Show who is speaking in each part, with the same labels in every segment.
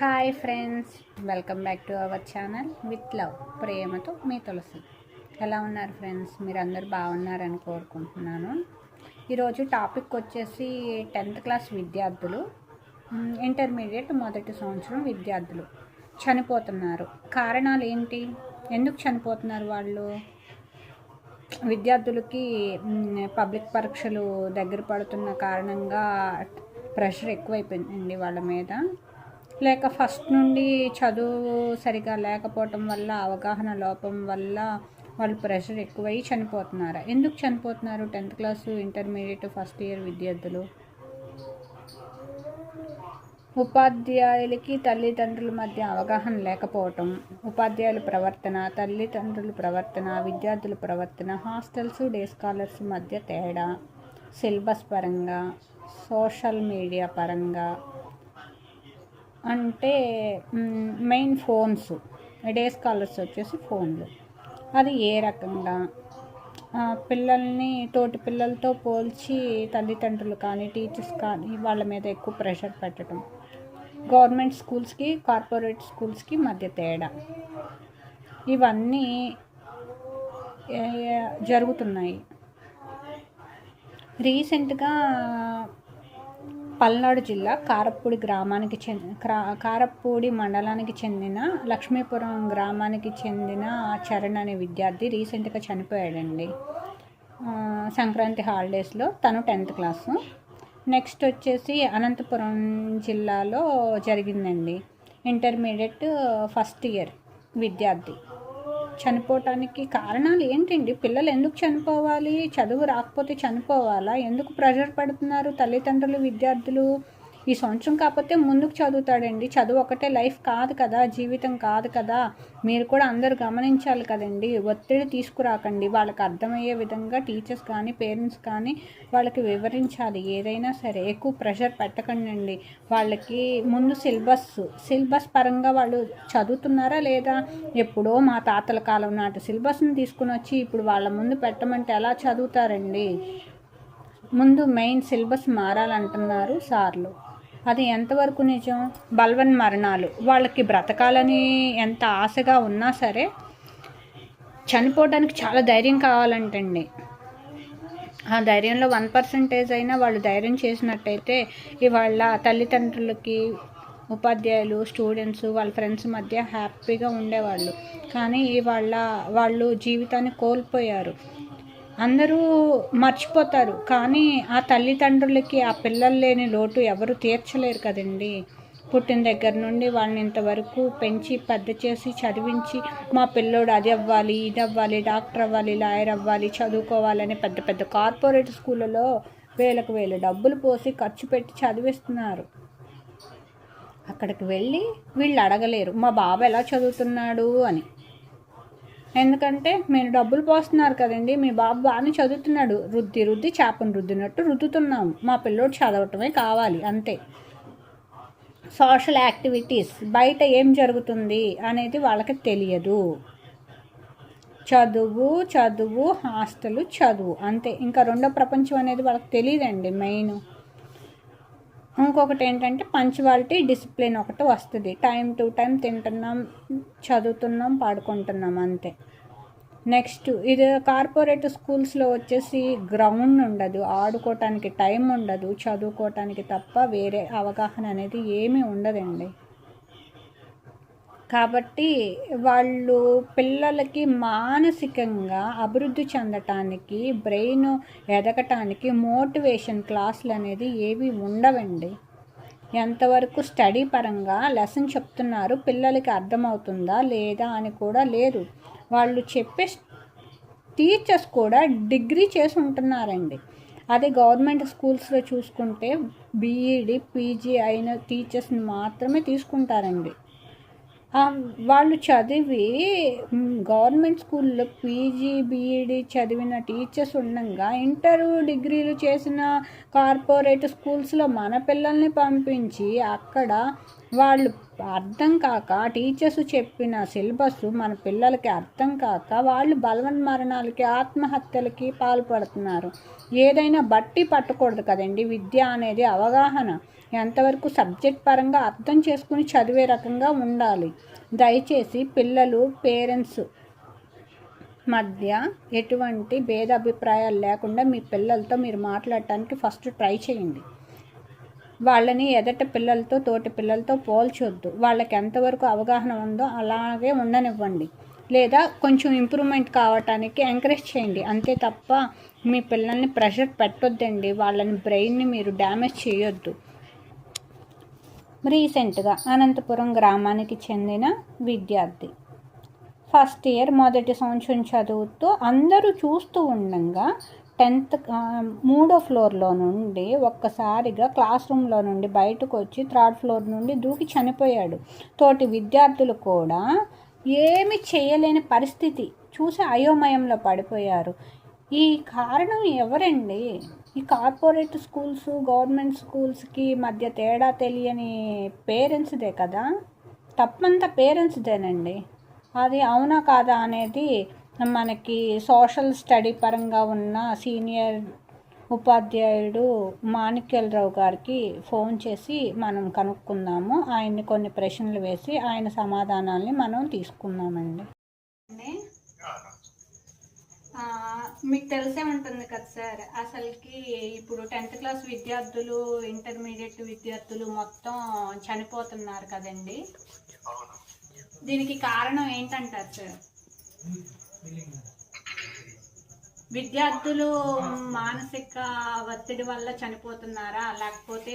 Speaker 1: Hi friends welcome back to our channel with love ప్రేమతో మీ తులసి. ఎలా ఉన్నారు ఫ్రెండ్స్? మీరు బాగున్నారని కోరుకుంటున్నాను. ఈరోజు టాపిక్ వచ్చేసి టెన్త్ క్లాస్ విద్యార్థులు ఇంటర్మీడియట్ మొదటి సంవత్సరం విద్యార్థులు చనిపోతున్నారు. కారణాలు ఏంటి? ఎందుకు చనిపోతున్నారు వాళ్ళు? విద్యార్థులకి పబ్లిక్ పరీక్షలు దగ్గర పడుతున్న కారణంగా ప్రెషర్ ఎక్కువైపోయింది వాళ్ళ మీద. లేక ఫస్ట్ నుండి చదువు సరిగా లేకపోవటం వల్ల అవగాహన లోపం వల్ల వాళ్ళు ప్రెషర్ ఎక్కువై చనిపోతున్నారు? ఎందుకు చనిపోతున్నారు tenth class intermediate first year విద్యార్థులు? ఉపాధ్యాయులకి తల్లిదండ్రుల మధ్య అవగాహన లేకపోవటం ఉపాధ్యాయుల ప్రవర్తన తల్లిదండ్రుల ప్రవర్తన విద్యార్థుల ప్రవర్తన హాస్టల్స్ డే స్కాలర్స్ మధ్య తేడా సిలబస్ పరంగా సోషల్ మీడియా పరంగా అంటే మెయిన్ ఫోన్స్ డే స్కాలర్స్ వచ్చేసి ఫోన్లు అది ఏ రకంగా? పిల్లల్ని తోటి పిల్లలతో పోల్చి తల్లిదండ్రులు కానీ టీచర్స్ కానీ వాళ్ళ మీద ఎక్కువ ప్రెషర్ పెట్టడం. గవర్నమెంట్ స్కూల్స్కి కార్పొరేట్ స్కూల్స్కి మధ్య తేడా. ఇవన్నీ జరుగుతున్నాయి. రీసెంట్గా పల్నాడు జిల్లా కారప్పూడి గ్రామానికి చెందిన కారప్పూడి మండలానికి చెందిన లక్ష్మీపురం గ్రామానికి చెందిన చరణ్ అనే విద్యార్థి రీసెంట్గా చనిపోయాడండి. సంక్రాంతి హాలిడేస్లో తను టెన్త్ క్లాసు. నెక్స్ట్ వచ్చేసి అనంతపురం జిల్లాలో జరిగిందండి. ఇంటర్మీడియట్ ఫస్ట్ ఇయర్ విద్యార్థి. చనిపోవటానికి కారణాలు ఏంటండి? పిల్లలు ఎందుకు చనిపోవాలి? చదువు రాకపోతే చనిపోవాలా? ఎందుకు ప్రెషర్ పడుతున్నారు తల్లిదండ్రులు విద్యార్థులు? ఈ సంవత్సరం కాకపోతే ముందుకు చదువుతాడండి. చదువు ఒకటే లైఫ్ కాదు కదా జీవితం కాదు కదా. మీరు కూడా అందరూ గమనించాలి కదండి. ఒత్తిడి తీసుకురాకండి. వాళ్ళకి అర్థమయ్యే విధంగా టీచర్స్ కానీ పేరెంట్స్ కానీ వాళ్ళకి వివరించాలి. ఏదైనా సరే ఎక్కువ ప్రెషర్ పెట్టకండి వాళ్ళకి ముందు సిలబస్ సిలబస్ పరంగా వాళ్ళు చదువుతున్నారా లేదా? ఎప్పుడో మా తాతల కాలం నాటి సిలబస్ని తీసుకుని వచ్చి ఇప్పుడు వాళ్ళ ముందు పెట్టమంటే ఎలా చదువుతారండి? ముందు మెయిన్ సిలబస్ మారాలంటున్నారు సార్లు. అది ఎంతవరకు నిజం? బల్వన్ మరణాలు. వాళ్ళకి బ్రతకాలని ఎంత ఆశగా ఉన్నా సరే చనిపోవడానికి చాలా ధైర్యం కావాలంటండి. ఆ ధైర్యంలో వన్ పర్సెంటేజ్ అయినా వాళ్ళు ధైర్యం చేసినట్టయితే ఇవాళ తల్లిదండ్రులకి ఉపాధ్యాయులు స్టూడెంట్స్ వాళ్ళ ఫ్రెండ్స్ మధ్య హ్యాపీగా ఉండేవాళ్ళు. కానీ ఇవాళ వాళ్ళు జీవితాన్ని కోల్పోయారు. అందరూ మర్చిపోతారు. కానీ ఆ తల్లిదండ్రులకి ఆ పిల్లలు లేని లోటు ఎవరు తీర్చలేరు కదండి. పుట్టిన దగ్గర నుండి వాళ్ళని ఇంతవరకు పెంచి పెద్ద చేసి చదివించి మా పిల్లోడు అది అవ్వాలి ఇది అవ్వాలి డాక్టర్ అవ్వాలి లాయర్ అవ్వాలి చదువుకోవాలని పెద్ద పెద్ద కార్పొరేట్ స్కూళ్ళలో వేలకు వేలు డబ్బులు పోసి ఖర్చు పెట్టి చదివిస్తున్నారు. అక్కడికి వెళ్ళి వీళ్ళు అడగలేరు మా బాబు ఎలా చదువుతున్నాడు? అని. ఎందుకంటే మీరు డబ్బులు పోస్తున్నారు కదండి మీ బాబు బాగానే చదువుతున్నాడు. రుద్ది రుద్ది చేపను రుద్దినట్టు రుద్దుతున్నాము మా పిల్లోడు చదవటమే కావాలి అంతే. సోషల్ యాక్టివిటీస్ బయట ఏం జరుగుతుంది అనేది వాళ్ళకి తెలియదు. చదువు చదువు హాస్టల్ చదువు అంతే. ఇంకా రెండో ప్రపంచం అనేది వాళ్ళకి తెలియదండి మెయిన్. ఇంకొకటి ఏంటంటే పంచువాలిటీ డిసిప్లిన్ ఒకటి వస్తుంది. టైం టు టైం తింటున్నాం చదువుతున్నాం పాడుకుంటున్నాం అంతే. నెక్స్ట్ ఇది కార్పొరేట్ స్కూల్స్లో వచ్చేసి గ్రౌండ్ ఉండదు. ఆడుకోవటానికి టైం ఉండదు. చదువుకోవటానికి తప్ప వేరే అవగాహన అనేది ఏమీ ఉండదండి. కాబట్టి వాళ్ళు పిల్లలకి మానసికంగా అభివృద్ధి చెందటానికి బ్రెయిన్ ఎదగటానికి మోటివేషన్ క్లాసులు అనేది ఏవి ఉండవండి. ఎంతవరకు స్టడీ పరంగా లెసన్ చెప్తున్నారు పిల్లలకి అర్థమవుతుందా లేదా అని కూడా లేదు. వాళ్ళు చెప్పే టీచర్స్ కూడా డిగ్రీ చేసి ఉంటున్నారండి. అదే గవర్నమెంట్ స్కూల్స్లో చూసుకుంటే బీఈడి పీజీ అయిన టీచర్స్ని మాత్రమే తీసుకుంటారండి. వాళ్ళు చదివి గవర్నమెంట్ స్కూల్లో పీజీ బీఈడి చదివిన టీచర్స్ ఉండగా ఇంటర్ డిగ్రీలు చేసిన కార్పొరేట్ స్కూల్స్లో మన పిల్లల్ని పంపించి అక్కడ వాళ్ళు అర్థం కాక టీచర్స్ చెప్పిన సిలబస్ మన పిల్లలకి అర్థం కాక వాళ్ళు బలవన్ మరణాలకి ఆత్మహత్యలకి పాల్పడుతున్నారు. ఏదైనా బట్టి పట్టకూడదు కదండి. విద్య అనేది అవగాహన. ఎంతవరకు సబ్జెక్ట్ పరంగా అర్థం చేసుకుని చదివే రకంగా ఉండాలి. దయచేసి పిల్లలు పేరెంట్స్ మధ్య ఎటువంటి భేదాభిప్రాయాలు లేకుండా మీ పిల్లలతో మీరు మాట్లాడటానికి ఫస్ట్ ట్రై చేయండి. వాళ్ళని ఎదట పిల్లలతో తోటి పిల్లలతో పోల్చొద్దు. వాళ్ళకి ఎంతవరకు అవగాహన ఉందో అలాగే ఉండనివ్వండి. లేదా కొంచెం ఇంప్రూవ్మెంట్ కావటానికి ఎంకరేజ్ చేయండి. అంతే తప్ప మీ పిల్లల్ని ప్రెషర్ పెట్టొద్దండి. వాళ్ళని బ్రెయిన్ని మీరు డ్యామేజ్ చేయొద్దు. రీసెంట్గా అనంతపురం గ్రామానికి చెందిన విద్యార్థి. ఫస్ట్ ఇయర్ మొదటి సంవత్సరం చదువుతూ అందరూ చూస్తూ ఉండగా టెన్త్ మూడో ఫ్లోర్లో నుండి ఒక్కసారిగా క్లాస్ రూమ్లో నుండి బయటకు వచ్చి థర్డ్ ఫ్లోర్ నుండి దూకి చనిపోయాడు. తోటి విద్యార్థులు కూడా ఏమి చేయలేని పరిస్థితి. చూసి అయోమయంలో పడిపోయారు. ఈ కారణం ఎవరండి? ఈ కార్పొరేట్ స్కూల్స్ గవర్నమెంట్ స్కూల్స్కి మధ్య తేడా తెలియని పేరెంట్స్దే కదా? తప్పంతా పేరెంట్స్దేనండి. అది అవునా కాదా అనేది మనకి సోషల్ స్టడీ పరంగా ఉన్న సీనియర్ ఉపాధ్యాయుడు మాణిక్యలరావు గారికి ఫోన్ చేసి మనం కనుక్కుందాము. ఆయన్ని కొన్ని ప్రశ్నలు వేసి ఆయన సమాధానాల్ని మనం తీసుకుందామండి. మీకు తెలిసే ఉంటుంది కదా సార్. అసలుకి ఇప్పుడు టెన్త్ క్లాస్ విద్యార్థులు ఇంటర్మీడియట్ విద్యార్థులు మొత్తం చనిపోతున్నారు కదండి. దీనికి కారణం ఏంటంటారు సార్? విద్యార్థులు మానసిక ఒత్తిడి వల్ల చనిపోతున్నారా? లేకపోతే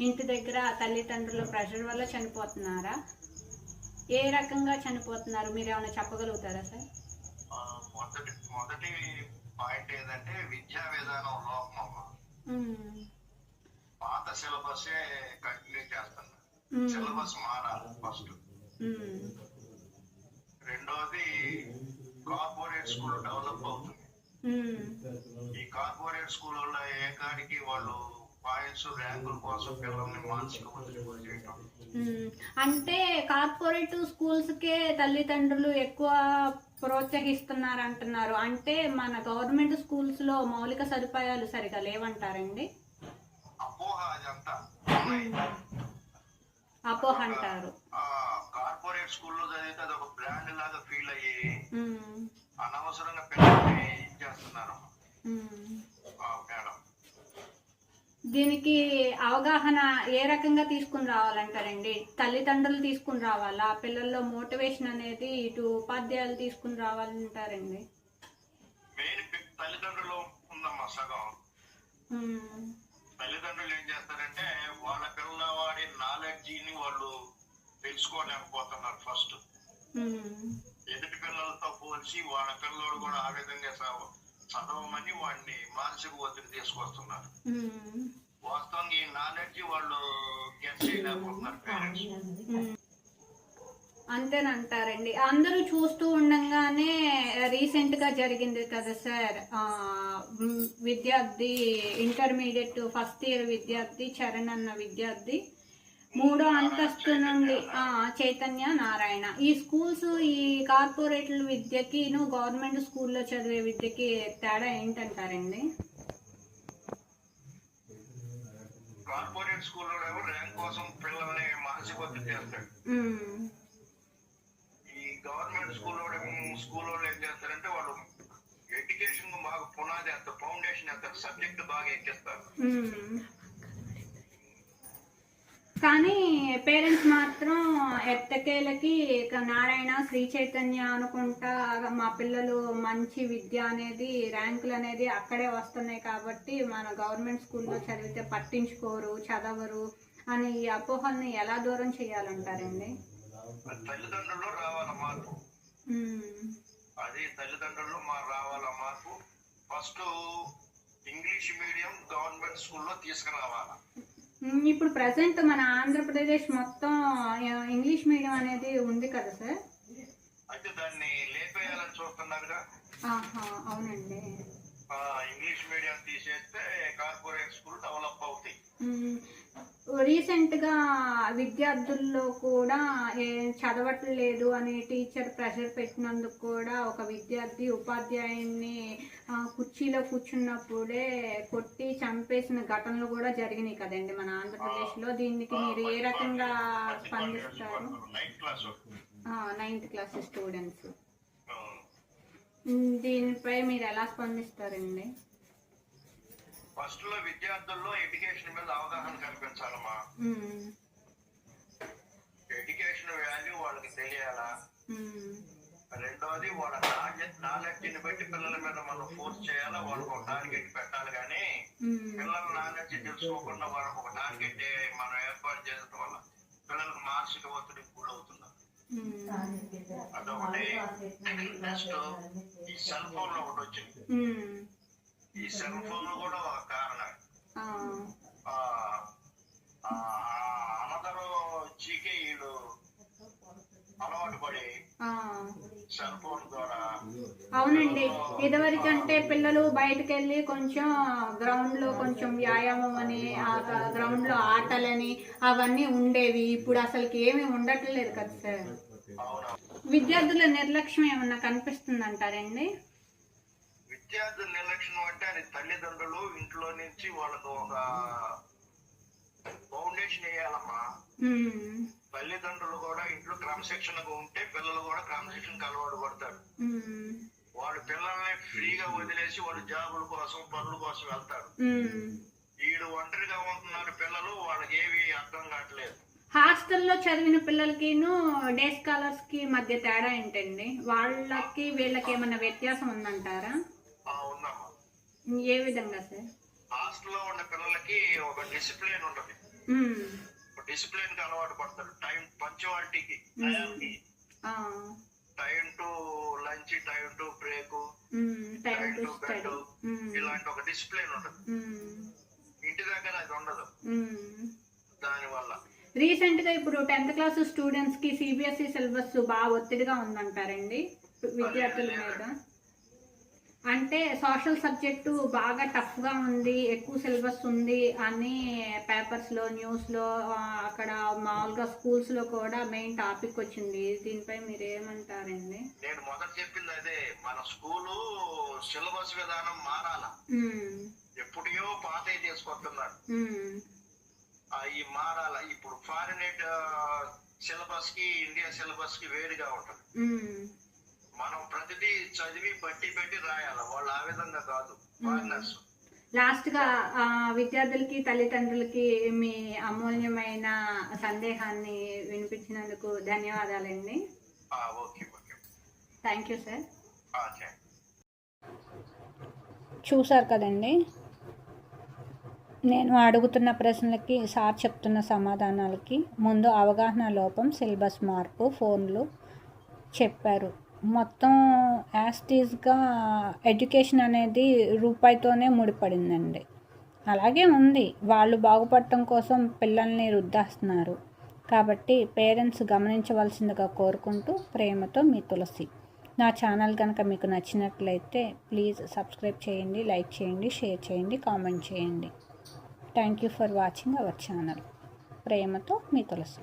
Speaker 1: ఇంటి దగ్గర తల్లిదండ్రుల ప్రెషర్ వల్ల చనిపోతున్నారా? ఏ రకంగా చనిపోతున్నారు? మీరు ఏమైనా చెప్పగలుగుతారా సార్?
Speaker 2: మొదటి మొదటి పాయింట్ ఏంటంటే విద్యా విధానం లోపం. పాత సిలబస్ కంటిన్యూ చేస్తున్నారు. సిలబస్ మారాలి ఫస్ట్. రెండోది కార్పొరేట్ స్కూల్ డెవలప్ అవుతుంది.
Speaker 1: మ్మ్.
Speaker 2: ఈ కార్పొరేట్ స్కూళ్ళలో ఏ కాడికి వాళ్ళు పాయింట్స్ ర్యాంకుల కోసం పిల్లల్ని మానసిక ఒత్తిడి చేయటం.
Speaker 1: మ్మ్. అంటే కార్పొరేట్ స్కూల్స్కే తల్లిదండ్రులు ఎక్కువ ప్రోత్సహిస్తున్నారు అంటున్నారు అంటే మన గవర్నమెంట్ స్కూల్స్లో మౌలిక సదుపాయాలు సరిగా లేవంటారండి?
Speaker 2: అపోహ అదంతా.
Speaker 1: అపోహ అంటారు.
Speaker 2: కార్పొరేట్ స్కూల్లో చదివితే అదొక బ్రాండ్ లాగా ఫీల్ అయ్యి. అనవసరంగా పిల్లల్ని మేడం.
Speaker 1: దీనికి అవగాహన ఏ రకంగా తీసుకుని రావాలంటారండి? తల్లిదండ్రులు తీసుకుని రావాలా? పిల్లల్లో మోటివేషన్ అనేది ఇటు ఉపాధ్యాయులు తీసుకుని రావాలంటారండి?
Speaker 2: మెయిన్ తల్లిదండ్రులు ఉందమ్మా సగం.
Speaker 1: మ్మ్.
Speaker 2: తల్లిదండ్రులు ఏం చేస్తారంటే వాళ్ళ పిల్లల వాడి నాలెడ్జిని వాళ్ళు తెలుసుకోలేకపోతున్నారు ఫస్ట్. ఎదుటి పిల్లలతో పోల్చి వాళ్ళ పిల్లలు కూడా ఆ విధంగా చదవ- చదవమని వాడిని మానసిక ఒత్తిడి తీసుకొస్తున్నారు. వాస్తవంగా ఈ నాలెడ్జ్ వాళ్ళు గెట్ చేయలేకపోతున్నారు పేరెంట్స్.
Speaker 1: అంతేనంటారండి. అందరూ చూస్తూ ఉండంగానే రీసెంట్గా జరిగింది కదా సార్. విద్యార్థి ఇంటర్మీడియట్ ఫస్ట్ ఇయర్ విద్యార్థి చరణ్ అన్న విద్యార్థి మూడో అంతస్తు నుండి ఆ, చైతన్య నారాయణ. ఈ స్కూల్స్ ఈ కార్పొరేట్ల విద్యకి గవర్నమెంట్ స్కూల్లో చదివే విద్యకి తేడా ఏంటంటారండి?
Speaker 2: కార్పొరేట్ స్కూల్లో ఏమో ర్యాంక్ కోసం పిల్లల్ని మానసిక ఒత్తిడి చేస్తాడు
Speaker 1: మ్,
Speaker 2: ఈ గవర్నమెంట్ స్కూల్ స్కూల్ వాళ్ళు ఏం చేస్తారంటే వాళ్ళు ఎడ్యుకేషన్ బాగా పునాది వేస్తారు ఫౌండేషన్ వేస్తారు సబ్జెక్ట్ బాగా ఎక్కిస్తారు.
Speaker 1: కానీ పేరెంట్స్ మాత్రం ఎట్టకేలకి ఇక నారాయణ శ్రీ చైతన్య అనుకుంటా మా పిల్లలు మంచి విద్య అనేది ర్యాంకులు అనేది అక్కడే వస్తున్నాయి కాబట్టి మన గవర్నమెంట్ స్కూల్లో చదివితే పట్టించుకోరు చదవరు అని ఈ అపోహల్ని ఎలా దూరం చేయాలంటారండి
Speaker 2: తల్లిదండ్రులు రావాల మార్పు. అది తల్లిదండ్రులు మా రావాల మార్పు ఫస్ట్ ఇంగ్లీష్ మీడియం గవర్నమెంట్ స్కూల్లో తీసుకురావాలా.
Speaker 1: ఇప్పుడు ప్రజెంట్ మన ఆంధ్రప్రదేశ్ మొత్తం ఇంగ్లీష్ మీడియం అనేది ఉంది కదా సార్?
Speaker 2: అయితే దాన్ని లేపేయాలని చూస్తున్నారుగా.
Speaker 1: అవునండి.
Speaker 2: ఇంగ్లీష్ మీడియం తీసేస్తే కార్పొరేట్ స్కూల్ డెవలప్ అవుతాయి.
Speaker 1: రీసెంట్గా విద్యార్థుల్లో కూడా ఏ చదవట్లేదు అని టీచర్ ప్రెషర్ పెట్టినందుకు కూడా ఒక విద్యార్థి ఉపాధ్యాయుని కుర్చీలో కూర్చున్నప్పుడే కొట్టి చంపేసిన ఘటనలు కూడా జరిగినాయి కదండి మన ఆంధ్రప్రదేశ్లో. దీనికి మీరు ఏ రకంగా స్పందిస్తారు?
Speaker 2: Ninth class.
Speaker 1: స్టూడెంట్స్. దీనిపై మీరు ఎలా స్పందిస్తారండి?
Speaker 2: ఫస్ట్లో విద్యార్థుల్లో ఎడ్యుకేషన్ మీద అవగాహన కల్పించాలమ్మా
Speaker 1: మ్మ్.
Speaker 2: ఎడ్యుకేషన్ వాల్యూ వాళ్ళకి తెలియాలా. రెండోది వాళ్ళ నాలెడ్జ్ నాలెడ్జ్ని బట్టి పిల్లల మీద మనం ఫోర్స్ చేయాలా వాళ్ళకి ఒక టార్గెట్ పెట్టాలి కానీ. పిల్లల నాలెడ్జ్ తెలుసుకోకుండా వాళ్ళకి ఒక టార్గెట్ మనం ఏర్పాటు చేయడం వల్ల పిల్లలకు మానసిక ఒత్తిడి గురవుతున్నారు. అదొకటి నెక్స్ట్ ఈ సెల్ ఫోన్ ఒకటి వచ్చింది
Speaker 1: మ్మ్.
Speaker 2: ఈ సెల్ ఫోన్ కూడా ఒక కారణం అనదరు జీకే వీళ్ళు అలవాటు పడి సెల్ ఫోన్ ద్వారా
Speaker 1: అవునండి ఇదివరకంటే పిల్లలు బయటకు వెళ్ళి కొంచెం గ్రౌండ్లో కొంచెం వ్యాయామం అని ఆ గ్రౌండ్లో ఆటలని అవన్నీ ఉండేవి ఇప్పుడు అసలుకి ఏమీ ఉండట్లేదు కదా సార్ విద్యార్థుల నిర్లక్ష్యం ఏమన్నా కనిపిస్తుంది అంటారండి
Speaker 2: విద్యార్థుల నిర్లక్ష్యం అంటే అది తల్లిదండ్రులు ఇంట్లో నుంచి వాళ్ళకు ఒక ఫౌండేషన్ వేయాలమ్మా. తల్లిదండ్రులు కూడా ఇంట్లో క్రమశిక్షణగా ఉంటే పిల్లలు కూడా క్రమశిక్షణకు అలవాటు పడతారు. వాడు పిల్లల్ని ఫ్రీగా వదిలేసి వాడు జాబుల కోసం పనుల కోసం వెళ్తారు. వీడు ఒంటరిగా ఉంటున్నారు పిల్లలు వాళ్ళకి ఏవి అర్థం కావట్లేదు.
Speaker 1: హాస్టల్లో చదివిన పిల్లలకిను డే స్కాలర్స్కి మధ్య తేడా ఏంటండి? వాళ్ళకి వీళ్ళకి ఏమన్నా వ్యత్యాసం ఉందంటారా?
Speaker 2: ఉందమ్మా
Speaker 1: ఏ విధంగా సార్?
Speaker 2: హాస్టల్లో ఉన్న పిల్లలకి ఒక డిసిప్లిన్
Speaker 1: ఉమ్.
Speaker 2: డిసిప్లిన్కి అలవాటు పడతారు. టైం పంచువాలిటీకి టైంకి. Time to lunch time to break.
Speaker 1: Time
Speaker 2: time bed. ఇలాంటి ఒక డిసిప్లిన్
Speaker 1: ఉమ్.
Speaker 2: ఇంటి దగ్గర అది ఉండదు. దాని వల్ల
Speaker 1: రీసెంట్గా ఇప్పుడు టెన్త్ క్లాస్ స్టూడెంట్స్కి సిబిఎస్ఈ సిలబస్ బాగా ఒత్తిడిగా ఉందంటారండి? విద్యార్థుల మీద. అంటే సోషల్ సబ్జెక్టు బాగా టఫ్గా ఉంది ఎక్కువ సిలబస్ ఉంది అని పేపర్స్లో న్యూస్లో ఆ, అక్కడ మామూలుగా స్కూల్స్లో కూడా మెయిన్ టాపిక్ వచ్చింది. దీనిపై మీరు ఏమంటారండి
Speaker 2: నేను మొదట చెప్పింది అదే మన స్కూలు సిలబస్ విధానం మారాల. ఎప్పుడో పాత ఆ, ఈ మారాల. ఇప్పుడు ఫారినేట్ సిలబస్కి ఇండియా సిలబస్కి వేరుగా ఉంటుంది మనం ప్రతిదీ చదివి బట్టి పెట్టి రాయాలి. వాళ్ళు ఆ విధంగా కాదు. ఫారినర్స్
Speaker 1: లాస్ట్గా ఆ, విద్యార్థులకి తల్లిదండ్రులకి మీ అమూల్యమైన సందేహాన్ని వినిపించినందుకు ధన్యవాదాలండి.
Speaker 2: Okay okay.
Speaker 1: Thank you sir. చూసారు కదండి? నేను అడుగుతున్న ప్రశ్నలకి సార్ చెప్తున్న సమాధానాలకి ముందు అవగాహన లోపం సిలబస్ మార్పు ఫోన్లు చెప్పారు. మొత్తం యాస్టీస్గా ఎడ్యుకేషన్ అనేది రూపాయితోనే ముడిపడిందండి. అలాగే ఉంది. వాళ్ళు బాగుపడటం కోసం పిల్లల్ని రుద్దేస్తున్నారు. కాబట్టి పేరెంట్స్ గమనించవలసిందిగా కోరుకుంటూ ప్రేమతో మీ తులసి. నా ఛానల్ కనుక మీకు నచ్చినట్లయితే ప్లీజ్ సబ్స్క్రైబ్ చేయండి లైక్ చేయండి షేర్ చేయండి కామెంట్ చేయండి. Thank you for watching our channel ప్రేమతో మీ తులసి.